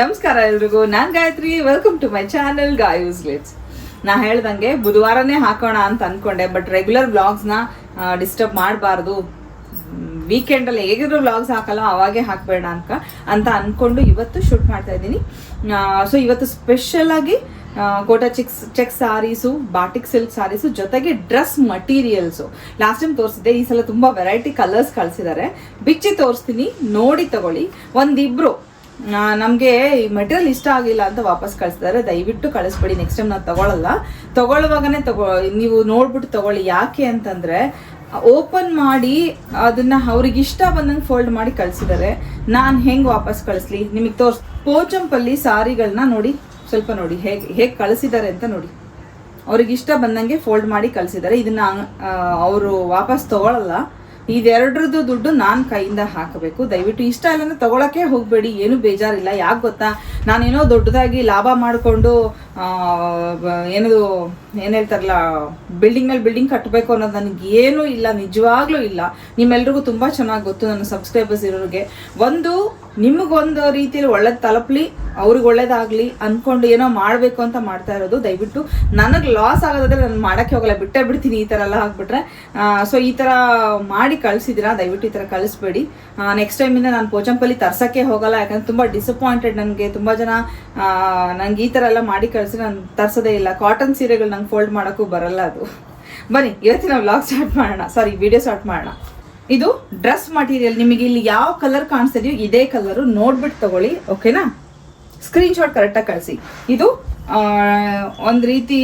ನಮಸ್ಕಾರ ಎಲ್ರಿಗೂ. ನಾನು Gayatri. Welcome to my channel ಗಾಯೂಸ್ ಲಿಟ್ಸ್ ನಾ ಹೇಳ್ದಂಗೆ ಬುಧವಾರನೇ ಹಾಕೋಣ ಅಂತ ಅನ್ಕೊಂಡೆ ಬಟ್ ರೆಗ್ಯುಲರ್ ವ್ಲಾಗ್ಸ್ನ ಡಿಸ್ಟರ್ಬ್ ಮಾಡಬಾರ್ದು. ವೀಕೆಂಡಲ್ಲಿ ಹೇಗಿದ್ರು ವ್ಲಾಗ್ಸ್ ಹಾಕಲ್ಲ ಅವಾಗೆ ಹಾಕಬೇಡ ಅಂತ ಅಂತ ಅನ್ಕೊಂಡು ಇವತ್ತು ಶೂಟ್ ಮಾಡ್ತಾ ಇದ್ದೀನಿ. ಸೊ ಇವತ್ತು ಸ್ಪೆಷಲ್ ಆಗಿ ಆ, Kota chicks check saris batik silk saris ಜೊತೆಗೆ ಡ್ರೆಸ್ ಮಟೀರಿಯಲ್ಸು ಲಾಸ್ಟ್ ಟೈಮ್ ತೋರಿಸಿದ್ದೆ ಈ ಸಲ ತುಂಬ ವೆರೈಟಿ ಕಲರ್ಸ್ ಕಳಿಸಿದ್ದಾರೆ ಬಿಚ್ಚಿ ತೋರಿಸ್ತೀನಿ. ನೋಡಿ ತಗೊಳ್ಳಿ. ಒಂದಿಬ್ರು ನಮಗೆ ಈ ಮೆಟೀರಿಯಲ್ ಇಷ್ಟ ಆಗಿಲ್ಲ ಅಂತ ವಾಪಸ್ ಕಳಿಸ್ತಾರೆ ದಯವಿಟ್ಟು ಕಳಿಸ್ಬೇಡಿ. ನೆಕ್ಸ್ಟ್ ಟೈಮ್ ನಾವು ತಗೊಳ್ಳಲ್ಲ ತಗೊಳ್ಳುವಾಗನೇ ತಗೋ, ನೀವು ನೋಡ್ಬಿಟ್ಟು ತಗೊಳ್ಳಿ. ಯಾಕೆ ಅಂತಂದ್ರೆ ಓಪನ್ ಮಾಡಿ ಅದನ್ನ ಅವ್ರಿಗೆ ಇಷ್ಟ ಬಂದಂಗೆ ಫೋಲ್ಡ್ ಮಾಡಿ ಕಳಿಸಿದ್ದಾರೆ ನಾನು ಹೆಂಗೆ ವಾಪಸ್ ಕಳಿಸ್ಲಿ? ನಿಮಗೆ ತೋರ್ಸ್, ಪೋಚಂಪಲ್ಲಿ ಸಾರಿಗಳನ್ನ ನೋಡಿ, ಸ್ವಲ್ಪ ನೋಡಿ. ಹೇಗೆ ಹೇಗೆ ಕಳಿಸಿದ್ದಾರೆ ಅಂತ ನೋಡಿ. ಅವ್ರಿಗೆ ಇಷ್ಟ ಬಂದಂಗೆ ಫೋಲ್ಡ್ ಮಾಡಿ ಕಳಿಸಿದ್ದಾರೆ ಇದನ್ನ ಅವರು ವಾಪಸ್ ತಗೊಳ್ಳಲ್ಲ ಇದೆರಡ್ರದ್ದು ದುಡ್ಡು ನಾನು ಕೈಯಿಂದ ಹಾಕಬೇಕು. ದಯವಿಟ್ಟು ಇಷ್ಟ ಇಲ್ಲ ತಗೊಳಕ್ಕೆ ಹೋಗಬೇಡಿ. ಏನು ಬೇಜಾರಿಲ್ಲ. ಯಾಕೆ ಗೊತ್ತಾ? ನಾನೇನೋ ದೊಡ್ಡದಾಗಿ ಲಾಭ ಮಾಡಿಕೊಂಡು ಏನದು, ಏನು ಹೇಳ್ತಾರಲ್ಲ, ಬಿಲ್ಡಿಂಗ್ ಮೇಲೆ ಬಿಲ್ಡಿಂಗ್ ಕಟ್ಟಬೇಕು ಅನ್ನೋದು ನನಗೆ ಏನೂ ಇಲ್ಲ. ನಿಜವಾಗ್ಲೂ ಇಲ್ಲ. ನಿಮ್ಮೆಲ್ರಿಗೂ ತುಂಬ ಚೆನ್ನಾಗಿ ಗೊತ್ತು ನನ್ನ ಸಬ್ಸ್ಕ್ರೈಬರ್ಸ್ ಇರೋರಿಗೆ. ಒಂದು, ನಿಮಗೊಂದು ರೀತಿಯಲ್ಲಿ ಒಳ್ಳೇದು ತಲುಪಲಿ, ಅವ್ರಿಗೆ ಒಳ್ಳೇದಾಗಲಿ ಅನ್ಕೊಂಡು ಏನೋ ಮಾಡಬೇಕು ಅಂತ ಮಾಡ್ತಾ ಇರೋದು. ದಯವಿಟ್ಟು ನನಗೆ ಲಾಸ್ ಆಗೋದಾದ್ರೆ ನಾನು ಮಾಡೋಕ್ಕೆ ಹೋಗಲ್ಲ. ಬಿಟ್ಟೇ ಬಿಡ್ತೀನಿ. ಈ ಥರ ಎಲ್ಲ ಹಾಕ್ಬಿಟ್ರೆ ಸೊ ಈ ಥರ ಮಾಡಿ ಕಳಿಸಿದ್ದೀರಾ? ದಯವಿಟ್ಟು ಈ ಥರ ಕಳಿಸ್ಬೇಡಿ. ನೆಕ್ಸ್ಟ್ ಟೈಮಿಂದ ನಾನು ಪೋಚಂಪಲ್ಲಿ ತರ್ಸೋಕ್ಕೆ ಹೋಗಲ್ಲ, ಯಾಕಂದ್ರೆ ತುಂಬ ಡಿಸಪಾಯಿಂಟೆಡ್ ನನಗೆ. ತುಂಬ ಜನ ನಂಗೆ ಈ ಥರ ಎಲ್ಲ ಮಾಡಿ ಕಳಿಸಿ ನಾನು ತರ್ಸೋದೇ ಇಲ್ಲ. ಕಾಟನ್ ಸೀರೆಗಳು ನಂಗೆ ಫೋಲ್ಡ್ ಮಾಡೋಕ್ಕೂ ಬರಲ್ಲ ಅದು. ಬನ್ನಿ ಇವತ್ತಿನ ವ್ಲಾಗ್ ಸ್ಟಾರ್ಟ್ ಮಾಡೋಣ. ಸಾರಿ ವಿಡಿಯೋ ಸ್ಟಾರ್ಟ್ ಮಾಡೋಣ. ಇದು ಡ್ರೆಸ್ ಮಟೀರಿಯಲ್ ನಿಮಗೆ ಇಲ್ಲಿ ಯಾವ ಕಲರ್ ಕಾಣಿಸ್ತಿದೆಯೋ ಇದೇ ಕಲರು ನೋಡ್ಬಿಟ್ಟು ತಗೊಳ್ಳಿ ಓಕೆನಾ ಸ್ಕ್ರೀನ್ ಶಾಟ್ ಕರೆಕ್ಟಾಗಿ ಕಳಿಸಿ. ಇದು ಒಂದು ರೀತಿ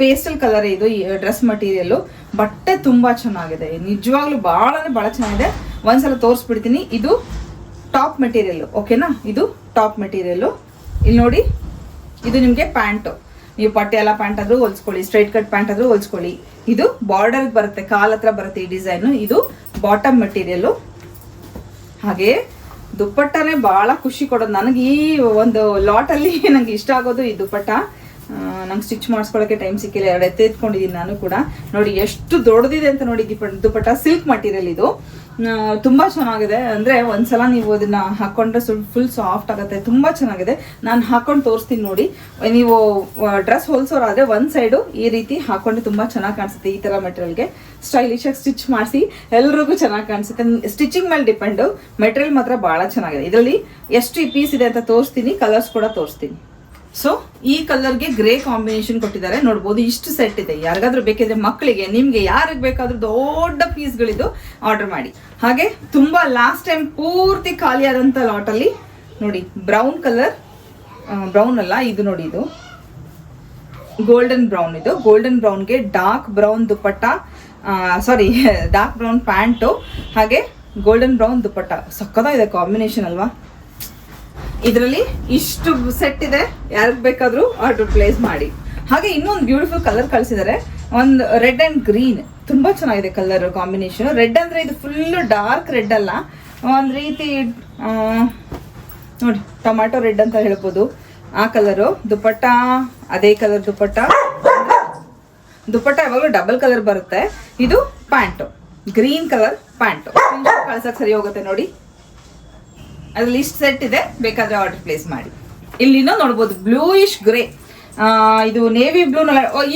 ಪೇಸ್ಟಲ್ ಕಲರ್ ಇದು ಡ್ರೆಸ್ ಮಟೀರಿಯಲ್ಲು ಬಟ್ಟೆ ತುಂಬ ಚೆನ್ನಾಗಿದೆ. ನಿಜವಾಗ್ಲೂ ಭಾಳ ಅಂದ್ರೆ ಭಾಳ ಚೆನ್ನಾಗಿದೆ. ಒಂದ್ಸಲ ತೋರಿಸ್ಬಿಡ್ತೀನಿ. ಇದು ಟಾಪ್ ಮೆಟೀರಿಯಲ್ ಓಕೆನಾ ಇದು ಟಾಪ್ ಮೆಟೀರಿಯಲ್ಲು ಇಲ್ಲಿ ನೋಡಿ, ಇದು ನಿಮಗೆ ಪ್ಯಾಂಟು ನೀವು ಪಟ್ಟಿಯಾಲ ಪ್ಯಾಂಟ್ ಆದ್ರೂ ಹೊಲ್ಸ್ಕೊಳ್ಳಿ ಸ್ಟ್ರೈಟ್ ಕಟ್ ಪ್ಯಾಂಟ್ ಆದ್ರೂ ಹೊಲ್ಸ್ಕೊಳ್ಳಿ. ಇದು ಬಾರ್ಡರ್ ಬರುತ್ತೆ, ಕಾಲ್ ಹತ್ರ ಬರುತ್ತೆ ಈ ಡಿಸೈನು ಇದು ಬಾಟಮ್ ಮೆಟೀರಿಯಲ್ಲು ಹಾಗೆ ದುಪ್ಪಟ್ಟನೇ ಭಾಳ ಖುಷಿ ಕೊಡೋದು. ನನಗೆ ಈ ಒಂದು ಲಾಟಲ್ಲಿ ನನಗೆ ಇಷ್ಟ ಆಗೋದು ಈ ದುಪ್ಪಟ್ಟ. ನಂಗೆ ಸ್ಟಿಚ್ ಮಾಡಿಸ್ಕೊಳ್ಳೋಕೆ ಟೈಮ್ ಸಿಕ್ಕಿಲ್ಲ, ಎರಡು ಎತ್ತ ಎತ್ಕೊಂಡಿದ್ದೀನಿ ನಾನು ಕೂಡ. ನೋಡಿ, ಎಷ್ಟು ದೊಡ್ಡದಿದೆ ಅಂತ ನೋಡಿ ದುಪಟ್ಟ ಸಿಲ್ಕ್ ಮಟೀರಿಯಲ್ ಇದು. ತುಂಬ ಚೆನ್ನಾಗಿದೆ. ಅಂದರೆ ಒಂದ್ಸಲ ನೀವು ಅದನ್ನು ಹಾಕೊಂಡ್ರೆ ಸ್ವಲ್ಪ ಫುಲ್ ಸಾಫ್ಟ್ ಆಗುತ್ತೆ. ತುಂಬ ಚೆನ್ನಾಗಿದೆ. ನಾನು ಹಾಕೊಂಡು ತೋರಿಸ್ತೀನಿ ನೋಡಿ. ನೀವು ಡ್ರೆಸ್ ಹೊಲ್ಸೋರಾದರೆ ಒಂದು ಸೈಡು ಈ ರೀತಿ ಹಾಕೊಂಡ್ರೆ ತುಂಬ ಚೆನ್ನಾಗಿ ಕಾಣಿಸುತ್ತೆ ಈ ಥರ ಮೆಟೀರಿಯಲ್ಗೆ ಸ್ಟೈಲಿಶ್ ಆಗಿ ಸ್ಟಿಚ್ ಮಾಡಿಸಿ, ಎಲ್ರಿಗೂ ಚೆನ್ನಾಗಿ ಕಾಣಿಸುತ್ತೆ. ಸ್ಟಿಚಿಂಗ್ ಮೇಲೆ ಡಿಪೆಂಡು ಮೆಟೀರಿಯಲ್ ಮಾತ್ರ ಭಾಳ ಚೆನ್ನಾಗಿದೆ. ಇದರಲ್ಲಿ ಎಷ್ಟು ಪೀಸ್ ಇದೆ ಅಂತ ತೋರಿಸ್ತೀನಿ ಕಲರ್ಸ್ ಕೂಡ ತೋರಿಸ್ತೀನಿ. ಸೊ ಈ ಕಲರ್ಗೆ ಗ್ರೇ ಕಾಂಬಿನೇಷನ್ ಕೊಟ್ಟಿದ್ದಾರೆ. ನೋಡ್ಬೋದು ಇಷ್ಟು ಸೆಟ್ ಇದೆ. ಯಾರಿಗಾದ್ರೂ ಬೇಕಿದ್ರೆ ಮಕ್ಕಳಿಗೆ, ನಿಮ್ಗೆ ಯಾರಿಗೆ ಬೇಕಾದ್ರೂ ದೊಡ್ಡ ಪೀಸ್ಗಳಿದ್ದು ಆರ್ಡರ್ ಮಾಡಿ. ಹಾಗೆ ತುಂಬಾ ಲಾಸ್ಟ್ ಟೈಮ್ ಪೂರ್ತಿ ಖಾಲಿ ಆದಂತ ಲಾಟ್ ಅಲ್ಲಿ ನೋಡಿ ಬ್ರೌನ್ ಕಲರ್ ಬ್ರೌನ್ ಅಲ್ಲ, ಇದು ನೋಡಿ ಇದು. ಗೋಲ್ಡನ್ ಬ್ರೌನ್ ಇದು. Golden ಬ್ರೌನ್ಗೆ dark brown dupatta sari dark brown pant ಹಾಗೆ ಗೋಲ್ಡನ್ ಬ್ರೌನ್ ದುಪ್ಪಟ್ಟ ಸಕ್ಕತ್ತಾಗಿದೆ ಕಾಂಬಿನೇಷನ್ ಅಲ್ವಾ? ಇದರಲ್ಲಿ ಇಷ್ಟು ಸೆಟ್ ಇದೆ. ಯಾರಿಗೆ ಬೇಕಾದ್ರೂ ಆರ್ಡರ್ ಪ್ಲೇಸ್ ಮಾಡಿ. ಹಾಗೆ ಇನ್ನೊಂದು ಬ್ಯೂಟಿಫುಲ್ ಕಲರ್ ಕಳಿಸಿದ್ದಾರೆ ಒಂದು ರೆಡ್ ಅಂಡ್ ಗ್ರೀನ್ ತುಂಬಾ ಚೆನ್ನಾಗಿದೆ ಕಲರ್ ಕಾಂಬಿನೇಷನ್ ರೆಡ್ ಅಂದ್ರೆ ಇದು ಫುಲ್ ಡಾರ್ಕ್ ರೆಡ್ ಅಲ್ಲ. ಒಂದು ರೀತಿ ನೋಡಿ ಟೊಮ್ಯಾಟೊ ರೆಡ್ ಅಂತ ಹೇಳ್ಬೋದು. ಆ ಕಲರು ದುಪ್ಪಟ್ಟ ಅದೇ ಕಲರ್ ದುಪ್ಪಟ್ಟ ದುಪ್ಪಟ್ಟ ಯಾವಾಗಲೂ ಡಬಲ್ ಕಲರ್ ಬರುತ್ತೆ. ಇದು ಪ್ಯಾಂಟು ಗ್ರೀನ್ ಕಲರ್ ಪ್ಯಾಂಟು ಕಳ್ಸಕ್ ಸರಿ ಹೋಗುತ್ತೆ ನೋಡಿ. ಅದ್ರಲ್ಲಿ ಇಷ್ಟು ಸೆಟ್ ಇದೆ, ಬೇಕಾದ್ರೆ ಆರ್ಡರ್ ಪ್ಲೇಸ್ ಮಾಡಿ. ಇಲ್ಲಿನೂ ನೋಡ್ಬೋದು ಬ್ಲೂಯಿಶ್ ಗ್ರೇ ಇದು ನೇವಿ ಬ್ಲೂ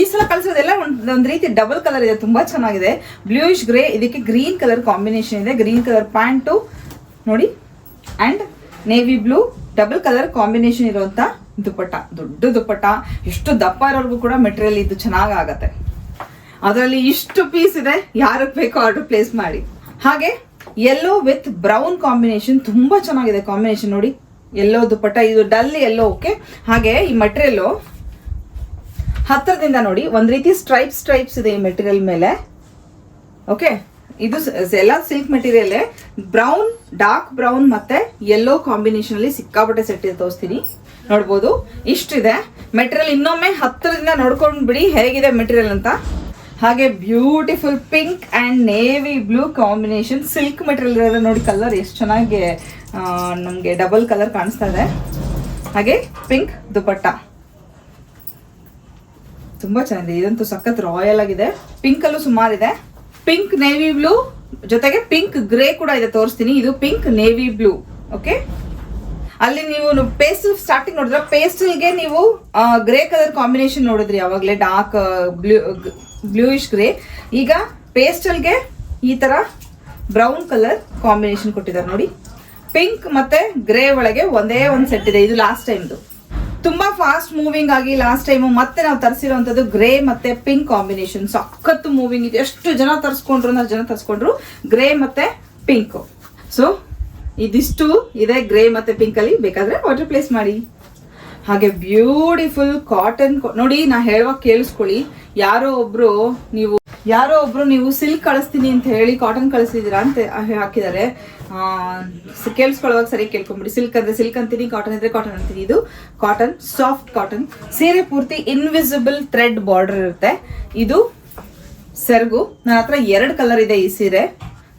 ಈ ಸಲ ಕಲಿಸೋದೆಲ್ಲ ಒಂದೊಂದು ಒಂದ್ ರೀತಿ ಡಬಲ್ ಕಲರ್ ಇದೆ, ತುಂಬಾ ಚೆನ್ನಾಗಿದೆ. ಬ್ಲೂಯಿಶ್ ಗ್ರೇ ಇದಕ್ಕೆ ಗ್ರೀನ್ ಕಲರ್ ಕಾಂಬಿನೇಷನ್ ಇದೆ. ಗ್ರೀನ್ ಕಲರ್ ಪ್ಯಾಂಟು ನೋಡಿ. And navy blue double colour combination ಇರುವಂತ ದುಪ್ಪಟ್ಟ. ದೊಡ್ಡ ದುಪ್ಪಟ್ಟ. ಎಷ್ಟು ದಪ್ಪ ಇರೋರ್ಗೂ ಕೂಡ ಮೆಟೀರಿಯಲ್ ಇದು ಚೆನ್ನಾಗಾಗತ್ತೆ. ಅದರಲ್ಲಿ ಇಷ್ಟು ಪೀಸ್ ಇದೆ, ಯಾರಿಗೆ ಬೇಕೋ ಆರ್ಡರ್ ಪ್ಲೇಸ್ ಮಾಡಿ. ಹಾಗೆ ಯೆಲ್ಲೋ ವಿತ್ ಬ್ರೌನ್ ಕಾಂಬಿನೇಷನ್ ತುಂಬಾ ಚೆನ್ನಾಗಿದೆ ಕಾಂಬಿನೇಷನ್ ನೋಡಿ. ಎಲ್ಲೋ ದುಪ್ಪಟ್ಟ, ಇದು ಡಲ್ ಎಲ್ಲೋ ಓಕೆ ಹಾಗೆ ಈ ಮಟೀರಿಯಲ್ ಹತ್ತಿರದಿಂದ ನೋಡಿ, ಒಂದು ರೀತಿ ಸ್ಟ್ರೈಪ್ ಸ್ಟ್ರೈಪ್ಸ್ ಇದೆ ಈ ಮೆಟೀರಿಯಲ್ ಮೇಲೆ. ಓಕೆ ಇದು ಎಲ್ಲ silk material brown dark brown ಮತ್ತೆ ಯೆಲ್ಲೋ ಕಾಂಬಿನೇಷನ್ ಅಲ್ಲಿ ಸಿಕ್ಕಾಪಟ್ಟೆ ಸೆಟ್ ಇದೆ ತೋರಿಸ್ತೀನಿ. ನೋಡ್ಬೋದು. ಇಷ್ಟಿದೆ. ಮೆಟೀರಿಯಲ್ ಇನ್ನೊಮ್ಮೆ ಹತ್ತಿರದಿಂದ ನೋಡ್ಕೊಂಡ್ಬಿಡಿ, ಹೇಗಿದೆ ಮೆಟೀರಿಯಲ್ ಅಂತ. ಹಾಗೆ beautiful pink and navy blue combination silk material ಇರೋದು ನೋಡಿ ಕಲರ್ ಎಷ್ಟು ಚೆನ್ನಾಗಿ ನಮಗೆ ಡಬಲ್ ಕಲರ್ ಕಾಣಿಸ್ತಾ ಇದೆ. ಹಾಗೆ ಪಿಂಕ್ ದುಪಟ್ಟ. ತುಂಬಾ ಚೆನ್ನಾಗಿದೆ. ಇದಂತೂ ಸಖತ್ ರಾಯಲ್ ಆಗಿದೆ. ಪಿಂಕ್ ಅಲ್ಲೂ ಸುಮಾರಿದೆ ಪಿಂಕ್ ನೇವಿ ಬ್ಲೂ ಜೊತೆಗೆ ಪಿಂಕ್ ಗ್ರೇ ಕೂಡ ಇದೆ, ತೋರಿಸ್ತೀನಿ. ಇದು ಪಿಂಕ್ ನೇವಿ ಬ್ಲೂ ಓಕೆ ಅಲ್ಲಿ ನೀವು ಪೇಸ್ಟಲ್ ಸ್ಟಾರ್ಟಿಂಗ್ ನೋಡಿದ್ರೆ ಪೇಸ್ಟಲ್ಗೆ ನೀವು ಗ್ರೇ ಕಲರ್ ಕಾಂಬಿನೇಷನ್ ನೋಡಿದ್ರಿ ಅವಾಗಲೇ ಡಾರ್ಕ್ ಬ್ಲೂ ಬ್ಲೂಯಿಶ್ ಗ್ರೇ ಈಗ ಪೇಸ್ಟಲ್ಗೆ ಈ ತರ ಬ್ರೌನ್ ಕಲರ್ ಕಾಂಬಿನೇಷನ್ ಕೊಟ್ಟಿದ್ದಾರೆ ನೋಡಿ. ಪಿಂಕ್ ಮತ್ತೆ ಗ್ರೇ ಒಳಗೆ ಒಂದೇ ಒಂದು ಸೆಟ್ ಇದೆ, ಇದು ಲಾಸ್ಟ್ ಟೈಮ್ದು ತುಂಬಾ ಫಾಸ್ಟ್ ಮೂವಿಂಗ್ ಆಗಿ ಲಾಸ್ಟ್ ಟೈಮ್ ಮತ್ತೆ ನಾವು ತರಿಸಿರುವಂತದ್ದು ಗ್ರೇ ಮತ್ತೆ ಪಿಂಕ್ ಕಾಂಬಿನೇಷನ್ ಸಖತ್ತು ಮೂವಿಂಗ್ ಇದೆ. ಎಷ್ಟು ಜನ ತರಿಸ್ಕೊಂಡ್ರು ನಾಲ್ಕು ಜನ ತರಿಸ್ಕೊಂಡ್ರು ಗ್ರೇ ಮತ್ತೆ ಪಿಂಕ್ ಸೊ ಇದಿಷ್ಟು ಇದೆ ಗ್ರೇ ಮತ್ತೆ ಪಿಂಕ್ ಅಲ್ಲಿ. ಬೇಕಾದ್ರೆ ವಾಟರ್ ಪ್ಲೇಸ್ ಮಾಡಿ. ಹಾಗೆ ಬ್ಯೂಟಿಫುಲ್ ಕಾಟನ್ ನೋಡಿ, ನಾ ಹೇಳುವಾಗ ಕೇಳಿಸ್ಕೊಳ್ಳಿ. ಯಾರೋ ಒಬ್ರು ನೀವು, ಯಾರೋ ಒಬ್ರು ನೀವು ಸಿಲ್ಕ್ ಕಳಿಸ್ತೀನಿ ಅಂತ ಹೇಳಿ ಕಾಟನ್ ಕಳಿಸಿದೀರಾ ಅಂತ ಹಾಕಿದ್ದಾರೆ. ಕೇಳಿಸ್ಕೊಳ್ಳುವಾಗ ಸರಿ ಕೇಳ್ಕೊಂಬಿಡಿ. ಸಿಲ್ಕ್ ಅಂದ್ರೆ ಸಿಲ್ಕ್ ಅಂತೀನಿ ಕಾಟನ್ ಅಂದ್ರೆ ಕಾಟನ್ ಅಂತೀನಿ. ಇದು ಕಾಟನ್ ಸಾಫ್ಟ್ ಕಾಟನ್ ಸೀರೆ ಪೂರ್ತಿ ಇನ್ವಿಸಿಬಲ್ ಥ್ರೆಡ್ ಬಾರ್ಡರ್ ಇರುತ್ತೆ. ಇದು ಸೆರಗು. ನನ್ನ ಹತ್ರ ಎರಡು ಕಲರ್ ಇದೆ ಈ ಸೀರೆ.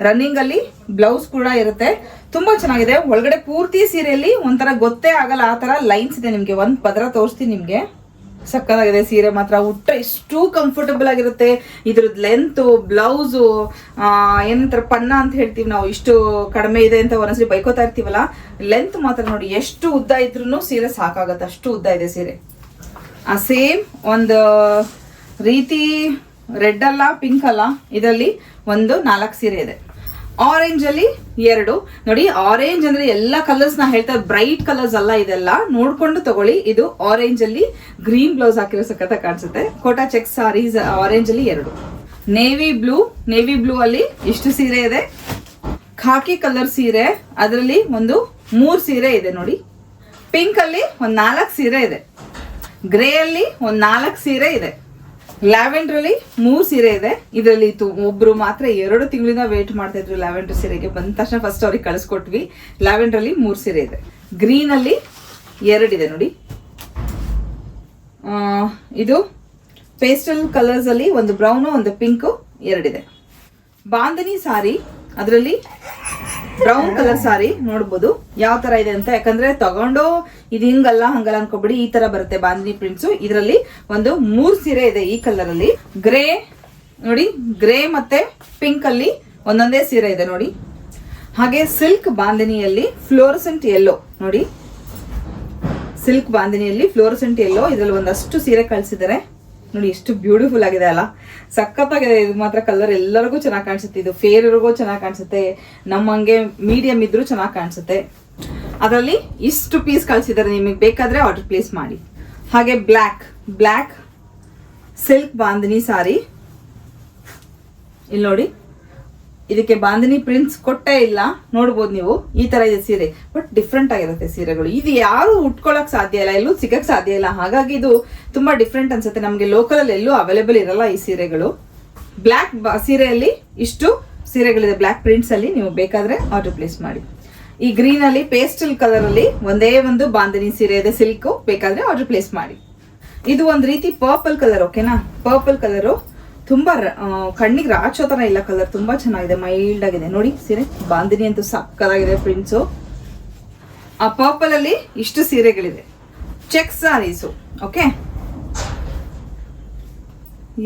ರನ್ನಿಂಗ್ ಅಲ್ಲಿ ಬ್ಲೌಸ್ ಕೂಡ ಇರುತ್ತೆ. ತುಂಬಾ ಚೆನ್ನಾಗಿದೆ. ಒಳಗಡೆ ಪೂರ್ತಿ ಸೀರೆಯಲ್ಲಿ ಒಂಥರ ಗೊತ್ತೇ ಆಗಲ್ಲ ಆ ತರ ಲೈನ್ಸ್ ಇದೆ ನಿಮ್ಗೆ. ಒಂದ್ ಪದರ ತೋರಿಸ್ತೀನಿ ನಿಮ್ಗೆ. ಸಕ್ಕದಾಗಿದೆ ಸೀರೆ ಮಾತ್ರ. ಉಟ್ಟ ಎಷ್ಟು ಕಂಫರ್ಟಬಲ್ ಆಗಿರುತ್ತೆ. ಇದ್ರದ್ದು ಲೆಂತ್ ಬ್ಲೌಸು ಏನಂತಾರೆ, ಪನ್ನ ಅಂತ ಹೇಳ್ತೀವಿ ನಾವು. ಇಷ್ಟು ಕಡಿಮೆ ಇದೆ ಅಂತ ಒಂದೊಂದ್ಸರಿ ಬೈಕೋತಾ ಇರ್ತೀವಲ್ಲ ಲೆಂತ್ ಮಾತ್ರ ನೋಡಿ. ಎಷ್ಟು ಉದ್ದ ಇದ್ರೂ ಸೀರೆ ಸಾಕಾಗತ್ತೆ. ಅಷ್ಟು ಉದ್ದ ಇದೆ ಸೀರೆ. ಆ ಸೇಮ್ ಒಂದು, ರೀತಿ ರೆಡ್ ಅಲ್ಲ ಪಿಂಕ್ ಅಲ್ಲ, ಇದರಲ್ಲಿ ಒಂದು ನಾಲ್ಕು ಸೀರೆ ಇದೆ. ಆರೆಂಜ್ ಅಲ್ಲಿ ಎರಡು. ನೋಡಿ ಆರೆಂಜ್ ಅಂದ್ರೆ ಎಲ್ಲ ಕಲರ್ಸ್ ನಾ ಹೇಳ್ತಾ ಬ್ರೈಟ್ ಕಲರ್ಸ್ ಅಲ್ಲ ಇದೆಲ್ಲ. ನೋಡ್ಕೊಂಡು ತಗೊಳ್ಳಿ. ಇದು ಆರೆಂಜ್ ಅಲ್ಲಿ ಗ್ರೀನ್ ಬ್ಲೌಸ್ ಹಾಕಿರೋ ಸಖತ್ತ ಕಾಣಿಸುತ್ತೆ. ಕೋಟಾ ಚೆಕ್ ಸಾರೀಸ್ ಆರೆಂಜ್ ಅಲ್ಲಿ ಎರಡು. ನೇವಿ ಬ್ಲೂ ನೇವಿ ಬ್ಲೂ ಅಲ್ಲಿ ಇಷ್ಟು ಸೀರೆ ಇದೆ. ಖಾಕಿ ಕಲರ್ ಸೀರೆ, ಅದರಲ್ಲಿ ಒಂದು ಮೂರು ಸೀರೆ ಇದೆ ನೋಡಿ. ಪಿಂಕ್ ಅಲ್ಲಿ ಒಂದ್ ನಾಲ್ಕು ಸೀರೆ ಇದೆ. ಗ್ರೇ ಅಲ್ಲಿ ಒಂದ್ ನಾಲ್ಕು ಸೀರೆ ಇದೆ. ಲ್ಯಾವೆಂಡರ್ ಅಲ್ಲಿ ಮೂರ್ ಸೀರೆ ಇದೆ. ಇದರಲ್ಲಿ ಒಬ್ರು ಮಾತ್ರ ಎರಡು ತಿಂಗಳಿಂದ ವೇಟ್ ಮಾಡ್ತಾ ಇದ್ರು ಲ್ಯಾವೆಂಡರ್ ಸೀರೆಗೆ. ಬಂದ ತಕ್ಷಣ ಫಸ್ಟ್ ಅವ್ರಿಗೆ ಕಳಿಸ್ಕೊಟ್ವಿ. ಲ್ಯಾವೆಂಡರ್ ಅಲ್ಲಿ ಮೂರ್ ಸೀರೆ ಇದೆ. ಗ್ರೀನ್ ಅಲ್ಲಿ ಎರಡಿದೆ ನೋಡಿ. ಇದು ಪೇಸ್ಟಲ್ ಕಲರ್ಸ್ ಅಲ್ಲಿ ಒಂದು ಬ್ರೌನು ಒಂದು ಪಿಂಕು ಎರಡಿದೆ ಬಾಂಧನಿ ಸಾರಿ, ಅದರಲ್ಲಿ ಬ್ರೌನ್ ಕಲರ್ ಸಾರಿ ನೋಡ್ಬೋದು. ಯಾವ ತರ ಇದೆ ಅಂತ? ಯಾಕಂದ್ರೆ ತಗೊಂಡು ಇದು ಹಿಂಗಲ್ಲ, ಹಂಗಲ್ಲ ಅನ್ಕೋಬಿಡಿ ಈ ತರ ಬರುತ್ತೆ ಬಾಂಧಿ ಪ್ರಿಂಟ್ಸ್ ಇದರಲ್ಲಿ ಒಂದು ಮೂರ್ ಸೀರೆ ಇದೆ ಈ ಕಲರ್ ಅಲ್ಲಿ. ಗ್ರೇ ನೋಡಿ ಗ್ರೇ ಮತ್ತೆ ಪಿಂಕ್ ಅಲ್ಲಿ ಒಂದೊಂದೇ ಸೀರೆ ಇದೆ ನೋಡಿ. ಹಾಗೆ ಸಿಲ್ಕ್ ಬಾಂಧನಿಯಲ್ಲಿ ಫ್ಲೋರಸೆಂಟ್ ಎಲ್ಲೋ ನೋಡಿ. ಸಿಲ್ಕ್ ಬಾಂಧನಿಯಲ್ಲಿ ಫ್ಲೋರಸೆಂಟ್ ಎಲ್ಲೋ ಇದರಲ್ಲಿ ಒಂದಷ್ಟು ಸೀರೆ ಕಳಿಸಿದ್ದಾರೆ. ನೋಡಿ, ಎಷ್ಟು ಬ್ಯೂಟಿಫುಲ್ ಆಗಿದೆ ಅಲ್ಲ. ಸಖತ್ತಾಗಿದೆ. ಇದು ಮಾತ್ರ ಕಲರ್ ಎಲ್ಲರಿಗೂ ಚೆನ್ನಾಗಿ ಕಾಣಿಸುತ್ತೆ. ಇದು ಫೇರ್ ಫೇರ್ಗೂ ಚೆನ್ನಾಗಿ ಕಾಣಿಸುತ್ತೆ. ನಮ್ಮಂಗೆ ಮೀಡಿಯಂ ಇದ್ರೂ ಚೆನ್ನಾಗಿ ಕಾಣಿಸುತ್ತೆ. ಅದರಲ್ಲಿ ಇಷ್ಟು ಪೀಸ್ ಕಳಿಸಿದ್ದಾರೆ ನಿಮಗೆ ಬೇಕಾದರೆ ಆರ್ಡರ್ ಪ್ಲೇಸ್ ಮಾಡಿ. ಹಾಗೆ black black silk bandhani sari ಇಲ್ಲಿ ನೋಡಿ. ಇದಕ್ಕೆ ಬಾಂಧನಿ ಪ್ರಿಂಟ್ಸ್ ಕೊಟ್ಟೇ ಇಲ್ಲ. ನೋಡ್ಬೋದು ನೀವು. ಈ ತರ ಇದೆ ಸೀರೆ. ಬಟ್ ಡಿಫ್ರೆಂಟ್ ಆಗಿರುತ್ತೆ ಸೀರೆಗಳು. ಇದು ಯಾರು ಉಟ್ಕೊಳಕ್ ಸಾಧ್ಯ ಇಲ್ಲ. ಎಲ್ಲೂ ಸಿಗಕ್ ಸಾಧ್ಯ ಇಲ್ಲ. ಹಾಗಾಗಿ ಇದು ತುಂಬಾ ಡಿಫ್ರೆಂಟ್ ಅನ್ಸುತ್ತೆ. ನಮಗೆ ಲೋಕಲ್ ಅಲ್ಲಿ ಎಲ್ಲೂ ಅವೈಲೇಬಲ್ ಇರಲ್ಲ ಈ ಸೀರೆಗಳು. ಬ್ಲ್ಯಾಕ್ ಸೀರೆಯಲ್ಲಿ ಇಷ್ಟು ಸೀರೆಗಳಿದೆ. ಬ್ಲ್ಯಾಕ್ ಪ್ರಿಂಟ್ಸ್ ಅಲ್ಲಿ ನೀವು ಬೇಕಾದ್ರೆ ಆರ್ಡರ್ ಪ್ಲೇಸ್ ಮಾಡಿ. ಈ ಗ್ರೀನ್ ಅಲ್ಲಿ ಪೇಸ್ಟಲ್ ಕಲರ್ ಅಲ್ಲಿ ಒಂದೇ ಒಂದು ಬಾಂಧನಿ ಸೀರೆ ಇದೆ. ಸಿಲ್ಕ್ ಬೇಕಾದ್ರೆ ಆರ್ಡರ್ ಪ್ಲೇಸ್ ಮಾಡಿ. ಇದು ಒಂದ್ ರೀತಿ ಪರ್ಪಲ್ ಕಲರ್ ಓಕೆನಾ ಪರ್ಪಲ್ ಕಲರು ತುಂಬಾ ಕಣ್ಣಿಗೆ ರಾಚೋ ತರ ಇಲ್ಲ ಕಲರ್ ತುಂಬಾ ಚೆನ್ನಾಗಿದೆ ಮೈಲ್ಡ್ ಆಗಿದೆ. ನೋಡಿ, ಸೀರೆ, ಬಾಂದಿನಿ ಅಂತೂ ಸಕ್ಕದಾಗಿದೆ ಪ್ರಿಂಟ್ಸು ಆ ಪರ್ಪಲ್ ಅಲ್ಲಿ ಇಷ್ಟು ಸೀರೆಗಳಿದೆ ಚೆಕ್ ಸಾರೀಸು ಓಕೆ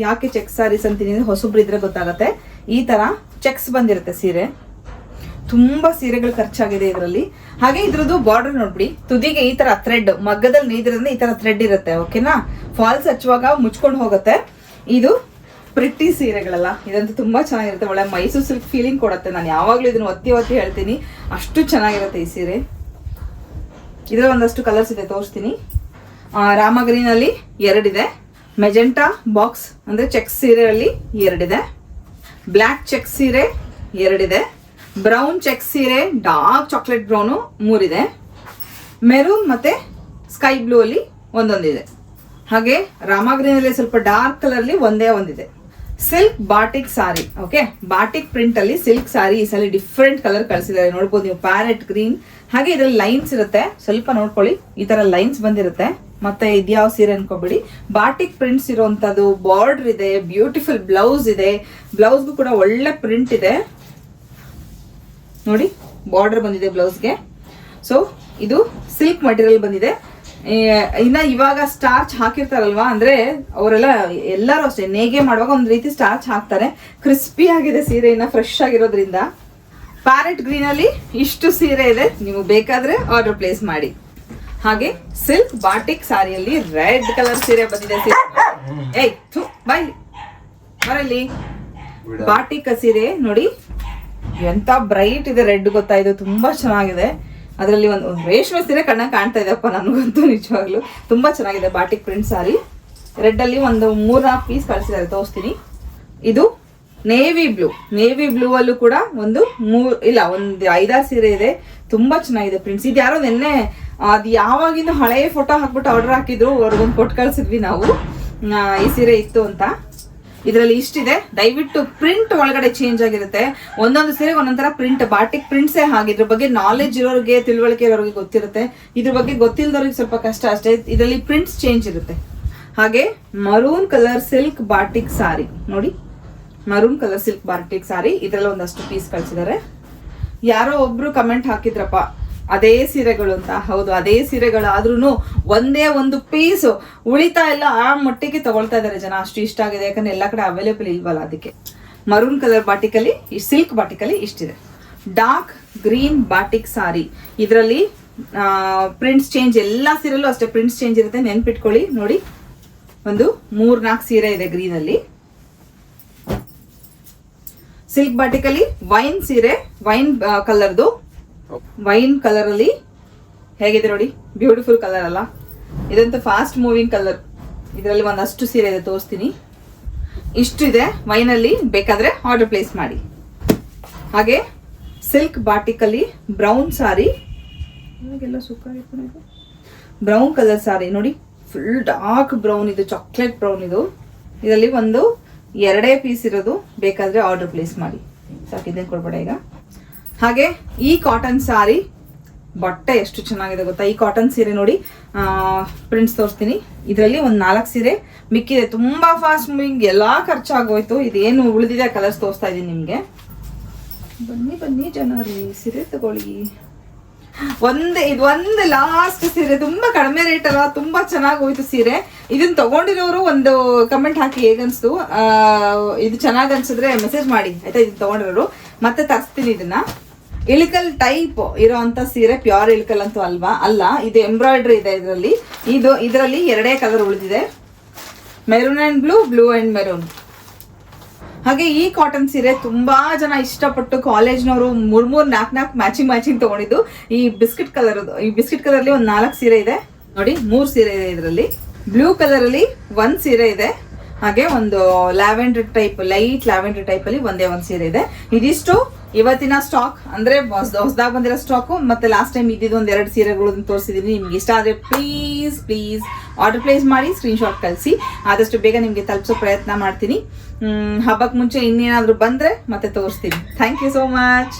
ಯಾಕೆ ಚೆಕ್ ಸಾರೀಸ್ ಅಂತೀನಿ ಹೊಸಬ್ರು ಇದ್ರೆ ಗೊತ್ತಾಗತ್ತೆ. ಈ ತರ ಚೆಕ್ಸ್ ಬಂದಿರುತ್ತೆ ಸೀರೆ. ತುಂಬಾ ಸೀರೆಗಳು ಖರ್ಚಾಗಿದೆ ಇದರಲ್ಲಿ. ಹಾಗೆ ಇದ್ರದ್ದು ಬಾರ್ಡರ್ ನೋಡ್ಬಿಡಿ. ತುದಿಗೆ ಈ ತರ ಥ್ರೆಡ್ ಮಗ್ಗದಲ್ಲಿ ನೇಯ್ದ್ರಿಂದ ಈ ತರ ಥ್ರೆಡ್ ಇರುತ್ತೆ ಓಕೆನಾ ಫಾಲ್ಸ್ ಹಚ್ಚುವಾಗ ಮುಚ್ಕೊಂಡು ಹೋಗುತ್ತೆ. ಇದು ಪ್ರಿಟ್ಟಿ ಸೀರೆಗಳಲ್ಲ. ಇದಂತೂ ತುಂಬಾ ಚೆನ್ನಾಗಿರುತ್ತೆ. ಒಳ್ಳೆ ಮೈಸೂರು ಸಿಲ್ಕ್ ಫೀಲಿಂಗ್ ಕೊಡುತ್ತೆ. ನಾನು ಯಾವಾಗಲೂ ಇದನ್ನ ಒತ್ತಿ ಒತ್ತಿ ಹೇಳ್ತೀನಿ. ಅಷ್ಟು ಚೆನ್ನಾಗಿರುತ್ತೆ ಈ ಸೀರೆ. ಇದರ ಒಂದಷ್ಟು ಕಲರ್ಸ್ ಇದೆ, ತೋರಿಸ್ತೀನಿ. ರಾಮ ಗ್ರೀನ್ ಅಲ್ಲಿ ಎರಡಿದೆ. ಮೆಜೆಂಟಾ ಬಾಕ್ಸ್ ಅಂದ್ರೆ ಚೆಕ್ ಸೀರೆಯಲ್ಲಿ ಎರಡಿದೆ. ಬ್ಲ್ಯಾಕ್ ಚೆಕ್ ಸೀರೆ ಎರಡಿದೆ. ಬ್ರೌನ್ ಚೆಕ್ ಸೀರೆ ಡಾರ್ಕ್ ಚಾಕ್ಲೇಟ್ ಬ್ರೌನು ಮೂರಿದೆ. ಮೆರೂನ್ ಮತ್ತೆ ಸ್ಕೈ ಬ್ಲೂ ಅಲ್ಲಿ ಒಂದೊಂದಿದೆ. ಹಾಗೆ ರಾಮ ಗ್ರೀನ್ ಅಲ್ಲಿ ಸ್ವಲ್ಪ ಡಾರ್ಕ್ ಕಲರ್ ಅಲ್ಲಿ ಒಂದೇ ಒಂದಿದೆ. Silk batik sari okay batik print ಅಲ್ಲಿ ಸಿಲ್ಕ್ ಸಾರಿ ಈ ಸಲ ಡಿಫ್ರೆಂಟ್ ಕಲರ್ ಕಳಿಸಿದ್ದಾರೆ. ನೋಡ್ಬೋದು ನೀವು ಪ್ಯಾರೆಟ್ ಗ್ರೀನ್ ಹಾಗೆ ಇದ್ರಲ್ಲಿ ಲೈನ್ಸ್ ಇರುತ್ತೆ. ಸ್ವಲ್ಪ ನೋಡ್ಕೊಳ್ಳಿ, ಈ ತರ ಲೈನ್ಸ್ ಬಂದಿರುತ್ತೆ. ಮತ್ತೆ ಇದ್ಯಾವ ಸೀರೆ ಅನ್ಕೋಬಿಡಿ. ಬಾಟಿಕ್ ಪ್ರಿಂಟ್ಸ್ ಇರುವಂತದ್ದು ಬಾರ್ಡರ್ ಇದೆ ಬ್ಯೂಟಿಫುಲ್ ಬ್ಲೌಸ್ ಇದೆ. ಬ್ಲೌಸ್ಗೂ ಕೂಡ ಒಳ್ಳೆ ಪ್ರಿಂಟ್ ಇದೆ. ನೋಡಿ ಬಾರ್ಡರ್ ಬಂದಿದೆ ಬ್ಲೌಸ್ಗೆ ಸೊ ಇದು ಸಿಲ್ಕ್ ಮಟೀರಿಯಲ್ ಬಂದಿದೆ. ಇನ್ನ ಇವಾಗ ಸ್ಟಾರ್ಚ್ ಹಾಕಿರ್ತಾರಲ್ವಾ ಅಂದ್ರೆ ಅವರೆಲ್ಲ ಎಲ್ಲರೂ ಅಷ್ಟೇ ನೇಗೆ ಮಾಡುವಾಗ ಒಂದ್ ರೀತಿ ಸ್ಟಾರ್ಚ್ ಹಾಕ್ತಾರೆ. ಕ್ರಿಸ್ಪಿ ಆಗಿದೆ ಸೀರೆ ಇನ್ನ ಫ್ರೆಶ್ ಆಗಿರೋದ್ರಿಂದ. ಪ್ಯಾರೆಟ್ ಗ್ರೀನ್ ಅಲ್ಲಿ ಇಷ್ಟು ಸೀರೆ ಇದೆ ನೀವು ಬೇಕಾದ್ರೆ ಆರ್ಡರ್ ಪ್ಲೇಸ್ ಮಾಡಿ. ಹಾಗೆ ಸಿಲ್ಕ್ ಬಾಟಿಕ್ ಸಾರಿಯಲ್ಲಿ ರೆಡ್ ಕಲರ್ ಸೀರೆ ಬಂದಿದೆ ಸೀರೆ. ಬಾಯ್ ಬರಲಿ. ಬಾಟಿಕ್ ಸೀರೆ ನೋಡಿ ಎಂತ ಬ್ರೈಟ್ ಇದೆ ರೆಡ್ ಗೊತ್ತಾ ಇದು ತುಂಬಾ ಚೆನ್ನಾಗಿದೆ. ಅದರಲ್ಲಿ ಒಂದು ರೇಷ್ಮೆ ಸೀರೆ ಕಣ್ಣ ಕಾಣ್ತಾ ಇದೆಪ್ಪ ನನಗಂತೂ ನಿಜವಾಗ್ಲು. ತುಂಬಾ ಚೆನ್ನಾಗಿದೆ ಬಾಟಿಕ್ ಪ್ರಿಂಟ್ ಸಾರಿ. ರೆಡ್ ಅಲ್ಲಿ ಒಂದು ಮೂರ್ ನಾಲ್ಕು ಪೀಸ್ ಕಳಿಸಿದ್ದಾರೆ, ತೋರಿಸ್ತೀನಿ. ಇದು ನೇವಿ ಬ್ಲೂ. ನೇವಿ ಬ್ಲೂ ಅಲ್ಲೂ ಕೂಡ ಒಂದು ಮೂರ್ ಇಲ್ಲ, ಒಂದು ಐದಾರು ಸೀರೆ ಇದೆ. ತುಂಬಾ ಚೆನ್ನಾಗಿದೆ ಪ್ರಿಂಟ್ಸ್ ಇದು ಯಾರೋ ನಿನ್ನೆ, ಅದು ಯಾವಾಗಿಂದ ಹಳೆಯ ಫೋಟೋ ಹಾಕ್ಬಿಟ್ಟು ಆರ್ಡರ್ ಹಾಕಿದ್ರು, ಅವ್ರಿಗೊಂದು ಕೊಟ್ಟು ಕಳ್ಸಿದ್ವಿ ನಾವು. ಈ ಸೀರೆ ಇತ್ತು ಅಂತ. ಇದರಲ್ಲಿ ಇಷ್ಟಿದೆ. ದಯವಿಟ್ಟು ಪ್ರಿಂಟ್ ಒಳಗಡೆ ಚೇಂಜ್ ಆಗಿರುತ್ತೆ. ಒಂದೊಂದು ಸೀರೆ ಒಂದೊಂದರ ಪ್ರಿಂಟ್ ಬಾಟಿಕ್ ಪ್ರಿಂಟ್ಸೇ ಹಾಗೆ. ಇದ್ರ ಬಗ್ಗೆ ನಾಲೆಜ್ ಇರೋರಿಗೆ, ತಿಳುವಳಿಕೆ ಇರೋರಿಗೆ ಗೊತ್ತಿರುತ್ತೆ. ಇದ್ರ ಬಗ್ಗೆ ಗೊತ್ತಿಲ್ಲದವ್ರಿಗೆ ಸ್ವಲ್ಪ ಕಷ್ಟ ಅಷ್ಟೇ. ಇದರಲ್ಲಿ ಪ್ರಿಂಟ್ಸ್ ಚೇಂಜ್ ಇರುತ್ತೆ. ಹಾಗೆ maroon colour silk batik sari ನೋಡಿ maroon colour silk batik sari ಇದರಲ್ಲಿ ಒಂದಷ್ಟು ಪೀಸ್ ಕಳಿಸಿದ್ದಾರೆ. ಯಾರೋ ಒಬ್ರು ಕಮೆಂಟ್ ಹಾಕಿದ್ರಪ್ಪ. ಅದೇ ಸೀರೆಗಳು ಅಂತ. ಹೌದು, ಅದೇ ಸೀರೆಗಳಾದ್ರೂ ಒಂದೇ ಒಂದು ಪೀಸ್ ಉಳಿತಾ ಇಲ್ಲ ಆ ಮಟ್ಟಿಗೆ ತಗೊಳ್ತಾ ಇದ್ದಾರೆ ಜನ. ಅಷ್ಟು ಇಷ್ಟ ಆಗಿದೆ, ಯಾಕಂದ್ರೆ ಎಲ್ಲ ಕಡೆ ಅವೈಲೇಬಲ್ ಇಲ್ವಲ್ಲ ಅದಕ್ಕೆ. ಮರೂನ್ ಕಲರ್ ಬಾಟಿಕಲ್ಲಿ ಸಿಲ್ಕ್ ಬಾಟಿಕಲ್ಲಿ ಇಷ್ಟಿದೆ. ಡಾರ್ಕ್ ಗ್ರೀನ್ ಬಾಟಿಕ್ ಸಾರಿ ಇದರಲ್ಲಿ ಪ್ರಿಂಟ್ಸ್ ಚೇಂಜ್ ಎಲ್ಲ ಸೀರೆಲ್ಲೂ ಅಷ್ಟೇ ಪ್ರಿಂಟ್ಸ್ ಚೇಂಜ್ ಇರುತ್ತೆ. ನೆನ್ಪಿಟ್ಕೊಳ್ಳಿ, ನೋಡಿ. ಒಂದು ಮೂರ್ ನಾಲ್ಕು ಸೀರೆ ಇದೆ ಗ್ರೀನ್ ಅಲ್ಲಿ. ಸಿಲ್ಕ್ ಬಾಟಿಕಲ್ಲಿ ವೈನ್ ಸೀರೆ ವೈನ್ ಕಲರ್ದು ವೈನ್ ಕಲರ್ ಅಲ್ಲಿ ಹೇಗಿದೆ ನೋಡಿ? ಬ್ಯೂಟಿಫುಲ್ ಕಲರ್ ಅಲ್ಲ. ಇದಂತೂ ಫಾಸ್ಟ್ ಮೂವಿಂಗ್ ಕಲರ್ ಇದರಲ್ಲಿ ಒಂದಷ್ಟು ಸೀರೆ ಇದೆ, ತೋರಿಸ್ತೀನಿ. ಇಷ್ಟು ಇದೆ ವೈನಲ್ಲಿ, ಬೇಕಾದ್ರೆ ಆರ್ಡರ್ ಪ್ಲೇಸ್ ಮಾಡಿ. ಹಾಗೆ silk ಬಾಟಿಕಲ್ಲಿ brown sari brown colour sari ನೋಡಿ ಫುಲ್ ಡಾರ್ಕ್ ಬ್ರೌನ್ ಇದು ಚಾಕ್ಲೇಟ್ ಬ್ರೌನ್ ಇದು. ಇದರಲ್ಲಿ ಒಂದು ಎರಡೇ ಪೀಸ್ ಇರೋದು, ಬೇಕಾದ್ರೆ ಆರ್ಡರ್ ಪ್ಲೇಸ್ ಮಾಡಿ. ಸಾಕಿದ್ದೇನೆ ಕೊಡ್ಬೇಡ ಈಗ. ಹಾಗೆ ಈ ಕಾಟನ್ ಸಾರಿ ಬಟ್ಟೆ ಎಷ್ಟು ಚೆನ್ನಾಗಿದೆ ಗೊತ್ತಾ? ಈ ಕಾಟನ್ ಸೀರೆ ನೋಡಿ ಪ್ರಿಂಟ್ಸ್ ತೋರಿಸ್ತೀನಿ. ಇದರಲ್ಲಿ ಒಂದು ನಾಲ್ಕು ಸೀರೆ, ಮಿಕ್ಕಿದೆ. ತುಂಬಾ ಫಾಸ್ಟ್ ಮೂವಿಂಗ್ ಎಲ್ಲ ಖರ್ಚಾಗೋಯ್ತು. ಇದೇನು ಉಳಿದಿದೆ ಕಲರ್ಸ್ ತೋರಿಸ್ತಾ ಇದ್ದೀನಿ ನಿಮಗೆ. ಬನ್ನಿ ಬನ್ನಿ ಜನರಿ, ಸೀರೆ ತಗೊಳ್ಳಿ. ಒಂದ್, ಇದು ಒಂದು ಲಾಸ್ಟ್ ಸೀರೆ. ತುಂಬಾ ಕಡಿಮೆ ರೇಟ್ ಅಲ್ಲ, ತುಂಬಾ ಚೆನ್ನಾಗಿ ಹೋಯ್ತು ಸೀರೆ. ಇದನ್ನ ತಗೊಂಡಿರೋರು ಒಂದು ಕಮೆಂಟ್ ಹಾಕಿ ಹೇಗನ್ಸ್ತು. ಇದು ಚೆನ್ನಾಗ್ ಅನ್ಸಿದ್ರೆ ಮೆಸೇಜ್ ಮಾಡಿ. ಆಯ್ತಾ? ಇದನ್ನ ತಗೊಂಡಿರೋರು. ಮತ್ತೆ ತರಿಸ್ತೀನಿ ಇದನ್ನ. ಇಳಿಕಲ್ ಟೈಪ್ ಇರುವಂತ ಸೀರೆ ಪ್ಯೂರ್ ಇಳಿಕಲ್ ಅಂತೂ ಅಲ್ವಾ? ಅಲ್ಲ, ಇದು ಎಂಬ್ರಾಯ್ಡ್ರಿ ಇದೆ ಇದರಲ್ಲಿ. ಇದು ಇದರಲ್ಲಿ ಎರಡೇ ಕಲರ್ ಉಳಿದಿದೆ. Maroon and blue blue and maroon ಹಾಗೆ ಈ ಕಾಟನ್ ಸೀರೆ ತುಂಬಾ ಜನ ಇಷ್ಟಪಟ್ಟು ಕಾಲೇಜ್ನವರು ಮೂರ್ ಮೂರ್ ನಾಲ್ಕು ನಾಲ್ಕು ಮ್ಯಾಚಿಂಗ್ ಮ್ಯಾಚಿಂಗ್ ತಗೊಂಡಿದ್ದು. ಈ ಬಿಸ್ಕಿಟ್ ಕಲರ್ ಈ ಬಿಸ್ಕಿಟ್ ಕಲರ್ ಅಲ್ಲಿ ಒಂದ್ ನಾಲ್ಕು ಸೀರೆ ಇದೆ. ನೋಡಿ, ಮೂರ್ ಸೀರೆ ಇದೆ ಇದರಲ್ಲಿ. ಬ್ಲೂ ಕಲರ್ ಅಲ್ಲಿ ಒಂದ್ ಸೀರೆ ಇದೆ. ಹಾಗೆ ಒಂದು lavender type light lavender type ಅಲ್ಲಿ ಒಂದೇ ಒಂದ್ ಸೀರೆ ಇದೆ. ಇದಿಷ್ಟು ಇವತ್ತಿನ ಸ್ಟಾಕ್ ಅಂದ್ರೆ ಹೊಸದಾಗಿ ಬಂದಿರೋ ಸ್ಟಾಕು ಮತ್ತೆ ಲಾಸ್ಟ್ ಟೈಮ್ ಇದ್ದಿದ್ದು ಒಂದ್ ಎರಡು ಸೀರೆಗಳು ತೋರಿಸಿದೀನಿ, ನಿಮ್ಗೆ ಇಷ್ಟ ಆದ್ರೆ ಪ್ಲೀಸ್ ಪ್ಲೀಸ್ ಆರ್ಡರ್ ಪ್ಲೇಸ್ ಮಾಡಿ ಸ್ಕ್ರೀನ್ಶಾಟ್ ಕಳಿಸಿ. ಆದಷ್ಟು ಬೇಗ ನಿಮ್ಗೆ ತಲುಪಿಸೋ ಪ್ರಯತ್ನ ಮಾಡ್ತೀನಿ. ಹಬ್ಬಕ್ಕೆ ಮುಂಚೆ ಇನ್ನೇನಾದ್ರೂ ಬಂದ್ರೆ ಮತ್ತೆ ತೋರಿಸ್ತೀನಿ. Thank you so much